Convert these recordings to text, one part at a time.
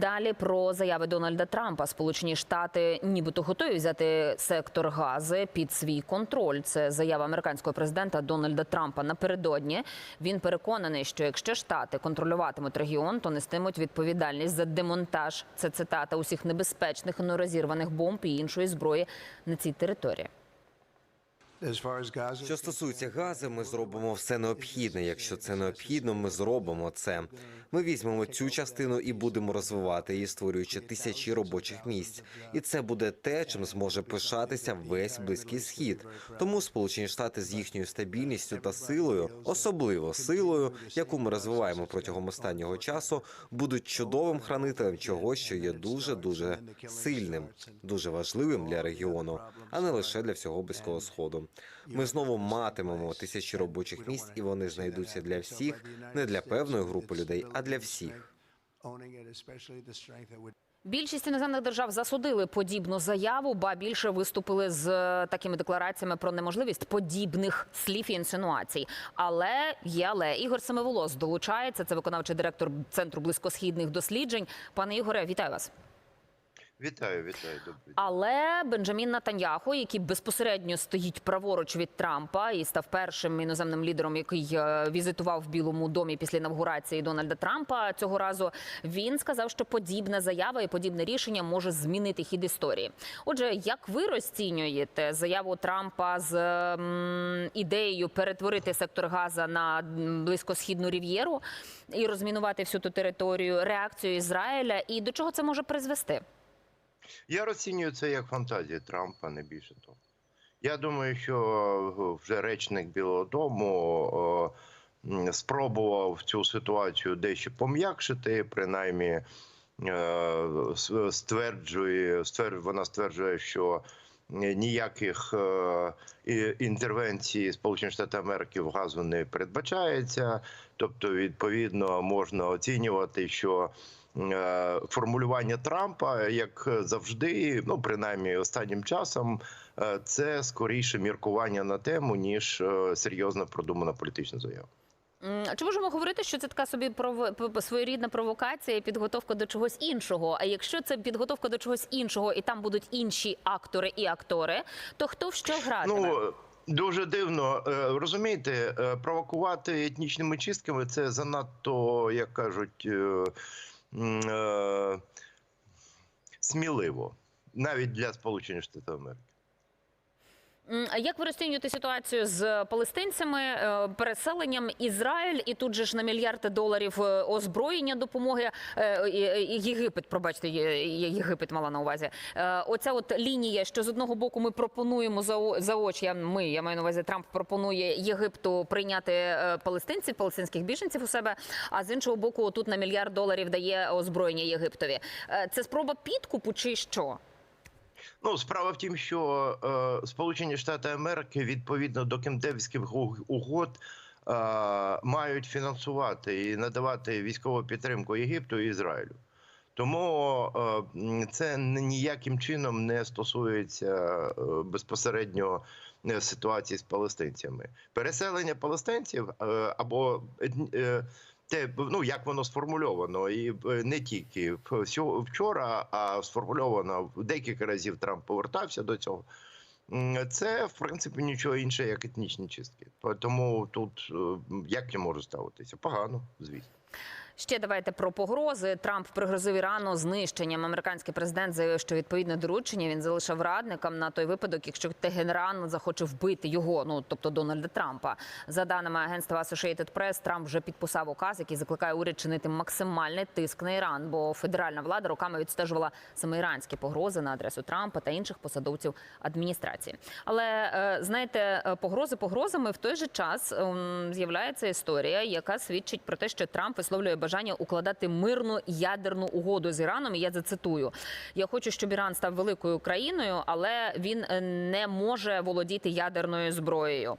Далі про заяви Дональда Трампа. Сполучені Штати нібито готові взяти сектор гази під свій контроль. Це заява американського президента Дональда Трампа напередодні. Він переконаний, що якщо штати контролюватимуть регіон, то нестимуть відповідальність за демонтаж. Це цитата усіх небезпечних нерозірваних бомб і іншої зброї на цій території. Що стосується газу, ми зробимо все необхідне. Якщо це необхідно, ми зробимо це. Ми візьмемо цю частину і будемо розвивати її, створюючи тисячі робочих місць. І це буде те, чим зможе пишатися весь близький схід. Тому Сполучені Штати з їхньою стабільністю та силою, особливо силою, яку ми розвиваємо протягом останнього часу, будуть чудовим хранителем чогось, що є дуже дуже сильним, дуже важливим для регіону, а не лише для всього близького сходу. Ми знову матимемо тисячі робочих місць, і вони знайдуться для всіх, не для певної групи людей, а для всіх. Більшість іноземних держав засудили подібну заяву, ба більше виступили з е, такими деклараціями про неможливість подібних слів і інсинуацій. Але є але Ігор Семиволос долучається. Це виконавчий директор центру близькосхідних досліджень. Пане Ігоре, вітаю вас. Вітаю, вітаю, добрий. Але Бенджамін Натаньяху, який безпосередньо стоїть праворуч від Трампа і став першим іноземним лідером, який е, візитував в Білому домі після інавгурації Дональда Трампа цього разу, він сказав, що подібна заява і подібне рішення може змінити хід історії. Отже, як ви розцінюєте заяву Трампа з м, ідеєю перетворити сектор Газа на близькосхідну рів'єру і розмінувати всю ту територію, реакцію Ізраїля, і до чого це може призвести? Я розцінюю це як фантазію Трампа, не більше того. Я думаю, що е, вже речник Білого Дому е, спробував цю ситуацію дещо пом'якшити, принаймні е, стверджує, ствер- вона стверджує, що ніяких інтервенцій Сполучених Штатів Америки в газу не передбачається. Тобто, відповідно, можна оцінювати, що формулювання Трампа, як завжди, ну принаймні останнім часом, е, це скоріше міркування на тему ніж е, серйозно продумана політична заява. Чи можемо говорити, що це така собі своєрідна провокація і підготовка до чогось іншого? А якщо це підготовка до чогось іншого, і там будуть інші актори і актори, то хто в що гратиме? Ну дуже дивно Е, розумієте, е, провокувати етнічними чистками це занадто, як кажуть, е, е, сміливо, навіть для Сполучених Штатів Америки. Як ви розцінюєте ситуацію з палестинцями, е, переселенням Ізраїль і тут же ж на мільярди доларів е, озброєння допомоги е, Єгипет, пробачте, Єгипет мала на увазі. Оця от лінія, що з одного боку ми пропонуємо за очі. Ми я маю на увазі, Трамп пропонує Єгипту прийняти палестинців, палестинських біженців у себе. А з іншого боку, тут на мільярд доларів дає озброєння Єгиптові. Це спроба підкупу чи що? Ну, справа в тім, що е, Сполучені Штати Америки відповідно до кемдевських угод е, мають фінансувати і надавати військову підтримку Єгипту і Ізраїлю. Тому е, це ніяким чином не стосується е, безпосередньо ситуації з палестинцями. Переселення палестинців або е, те, ну як воно сформульовано, і е, не тільки вчора, а сформульовано декілька разів Трамп повертався до цього. Це в принципі нічого інше, як етнічні чистки. Тому тут е, як я можу ставитися? Погано, звісно. Ще давайте про погрози. Трамп пригрозив Ірану знищенням. Американський президент заявив, що відповідне доручення він залишав радникам на той випадок, якщо Тегеран захоче вбити його, ну тобто Дональда Трампа. За даними агентства Associated Press, Трамп вже підписав указ, який закликає уряд чинити максимальний тиск на Іран, бо федеральна влада роками відстежувала саме іранські погрози на адресу Трампа та інших посадовців адміністрації. Але е, знаєте, е, погрози погрозами в той же час ем, з'являється історія, яка свідчить про те, що Трамп висловлює бажання укладати мирну ядерну угоду з Іраном. І я зацитую: я хочу, щоб Іран став великою країною, але він е, не може володіти ядерною зброєю.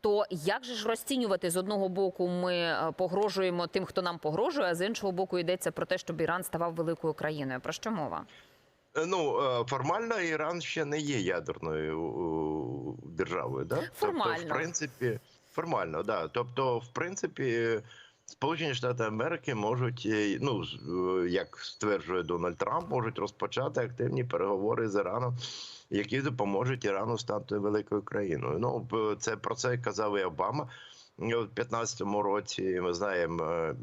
То як же ж розцінювати з одного боку, ми е, погрожуємо тим, хто нам погрожує, а з іншого боку йдеться про те, щоб Іран ставав великою країною. Про що мова? Е, Ну формально Іран ще не є ядерною державою, да? Формально. Тобто, в принципі, формально, да. Тобто, в принципі, Сполучені Штати Америки можуть, е, ну е, як стверджує Дональд Трамп, можуть розпочати активні переговори з Іраном, які допоможуть Ірану стати великою країною. Ну це про це казав і Обама. В 15-му році ми знаємо, е,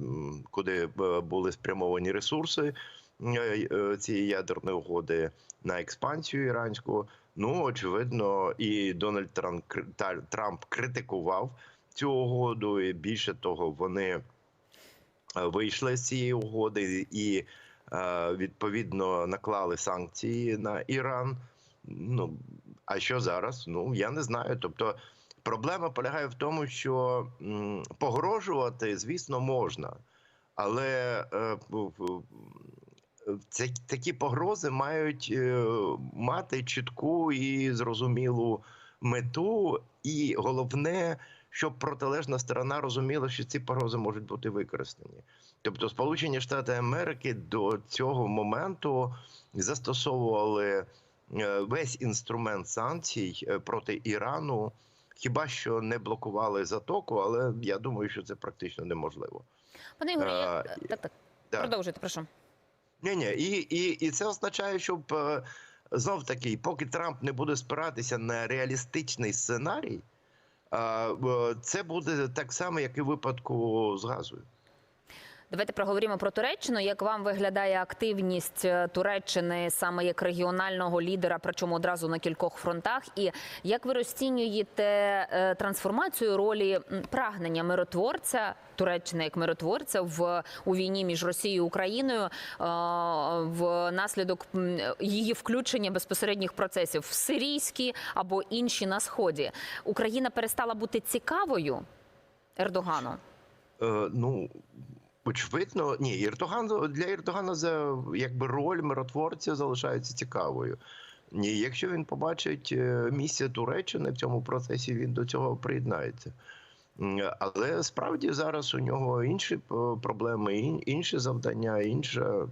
куди були спрямовані ресурси цієї ядерної угоди на експансію іранську. Ну очевидно, і Дональд Трамп, Трамп критикував цю угоду, і більше того, вони вийшли з цієї угоди і е, відповідно наклали санкції на Іран. Ну а що зараз? Ну я не знаю. Тобто проблема полягає в тому, що погрожувати, звісно, можна, але е, це такі погрози мають е, мати чітку і зрозумілу мету, і головне, щоб протилежна сторона розуміла, що ці погрози можуть бути використані. Тобто, Сполучені Штати Америки до цього моменту застосовували е, весь інструмент санкцій е, проти Ірану. Хіба що не блокували затоку, але я думаю, що це практично неможливо. Пане Ігорі, я... Так, так. Да. Продовжуйте, прошу. Ні, ні, і, і, і це означає, щоб е, знов таки, поки Трамп не буде спиратися на реалістичний сценарій, е, е, це буде так само, як і випадку з газою. Давайте проговоримо про Туреччину. Як вам виглядає активність е, Туреччини саме як регіонального лідера, причому одразу на кількох фронтах? І як ви розцінюєте е, трансформацію ролі прагнення миротворця Туреччини як миротворця в у війні між Росією і Україною е, в наслідок її включення безпосередніх процесів в сирійські або інші на сході? Україна перестала бути цікавою Ердогану. Е, ну, очевидно, ні, Ірдоган для Ірдогана за якби роль миротворця залишається цікавою. Ні, якщо він побачить е, місце Туреччини в цьому процесі, він до цього приєднається. Але справді зараз у нього інші проблеми, інші завдання, інша,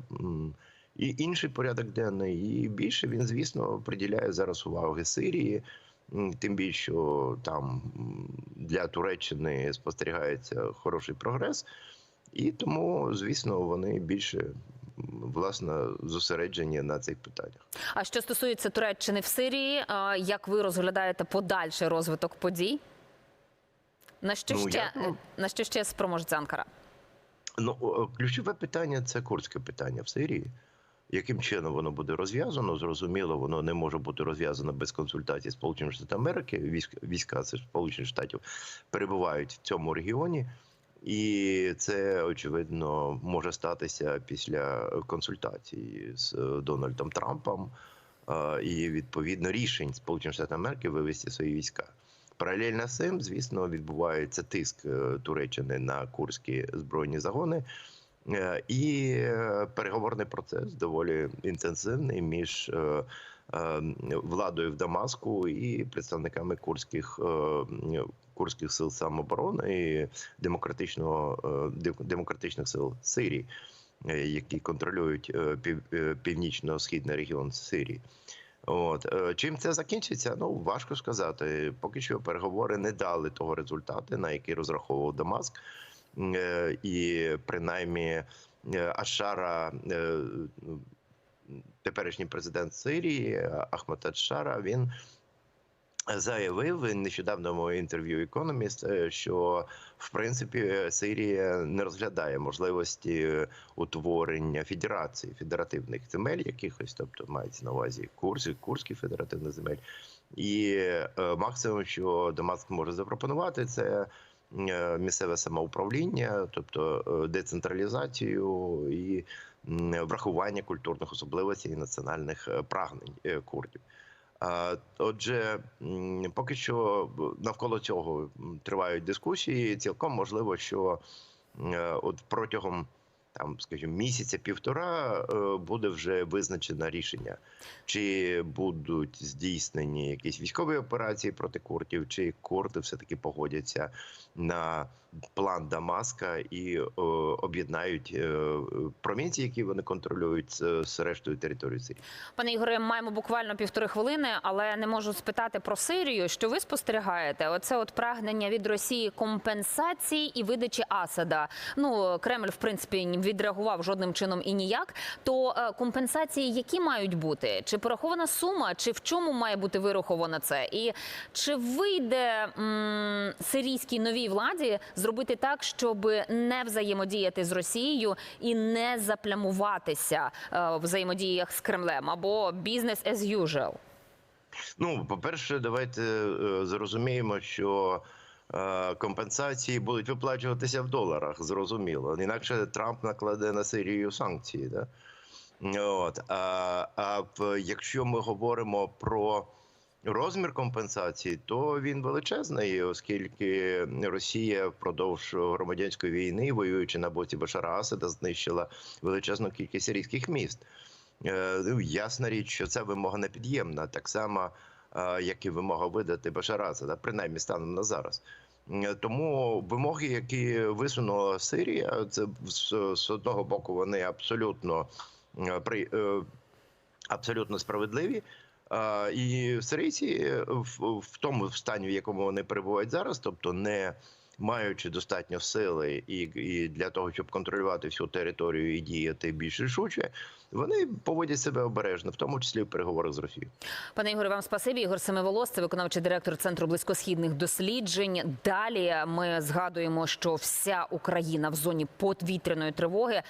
і інший порядок денний. І більше він, звісно, приділяє зараз уваги Сирії. Тим більше, що там для Туреччини спостерігається хороший прогрес, і тому, звісно, вони більше власне зосереджені на цих питаннях. А що стосується Туреччини в Сирії, як ви розглядаєте подальший розвиток подій? На що Ну, ще я, ну- на що ще спроможеться Анкара? Ну, ключове питання це курдське питання в Сирії. Яким чином воно буде розв'язано? Зрозуміло, воно не може бути розв'язано без консультацій Сполучених Штатів Америки. Війська, війська Сполучених Штатів перебувають в цьому регіоні, і це очевидно може статися після консультацій з е, Дональдом Трампом е, і відповідно рішень Сполучених Штатів Америки вивести свої війська. Паралельно з цим, звісно, відбувається тиск е, Туреччини на курські збройні загони. Е, І е, переговорний процес доволі інтенсивний між е, владою в Дамаску і представниками курських курських сил самооборони і демократичного демократичних сил Сирії, які контролюють пів, північно-східний регіон Сирії. От чим це закінчиться? Ну важко сказати. Поки що переговори не дали того результату, на який розраховував Дамаск. І принаймні е, Ашара, е, теперішній президент Сирії Ахмед Ашара, він заявив в нещодавному інтерв'ю Economist, е, що в принципі Сирія не розглядає можливості утворення федерації федеративних земель, якихось, тобто мається на увазі Курсі, Курський федеративних земель. І е, максимум, що Дамаск може запропонувати, це місцеве самоуправління, тобто е, децентралізацію і врахування культурних особливостей і національних е, прагнень е, курдів. Отже, поки що навколо цього тривають дискусії. Цілком можливо, що е, от протягом там, скажімо, місяця-півтора е, буде вже визначено рішення, чи будуть здійснені якісь військові операції проти курдів, чи курди все таки погодяться на план Дамаска і е, об'єднають е, провінції, які вони контролюють з рештою території Сирії. Пане Ігоре, маємо буквально півтори хвилини, але не можу спитати про Сирію. Що ви спостерігаєте? Оце от прагнення від Росії компенсації і видачі Асада. Ну Кремль, в принципі, не відреагував жодним чином і ніяк. То е, компенсації, які мають бути? Чи порахована сума, чи в чому має бути вираховано це? І чи вийде м, сирійській новій владі зробити так, щоб не взаємодіяти з Росією і не заплямуватися е, в взаємодіях з Кремлем або бізнес as usual? Ну, по-перше, давайте е, зрозуміємо, що е, компенсації будуть виплачуватися в доларах, зрозуміло. Інакше Трамп накладе на Сирію санкції. Да? От. А, а якщо ми говоримо про розмір компенсації, то він величезний, оскільки Росія впродовж громадянської війни, воюючи на боці Башара Асада, знищила величезну кількість сирійських міст. Е, Ну, ясна річ, що це вимога непід'ємна, так само, е, як і вимога видати Башара Асада, принаймні станом на зараз. Е, Тому вимоги, які висунула Сирія, це з, одного боку вони абсолютно абсолютно справедливі. І сирійці в тому стані, в якому вони перебувають зараз, тобто не маючи достатньо сили і, і для того, щоб контролювати всю територію і діяти більш рішуче, вони поводять себе обережно, в тому числі в переговорах з Росією. Пане Ігоре, вам спасибі. Ігор Семиволос, це виконавчий директор Центру близькосхідних досліджень. Далі ми згадуємо, що вся Україна в зоні повітряної тривоги.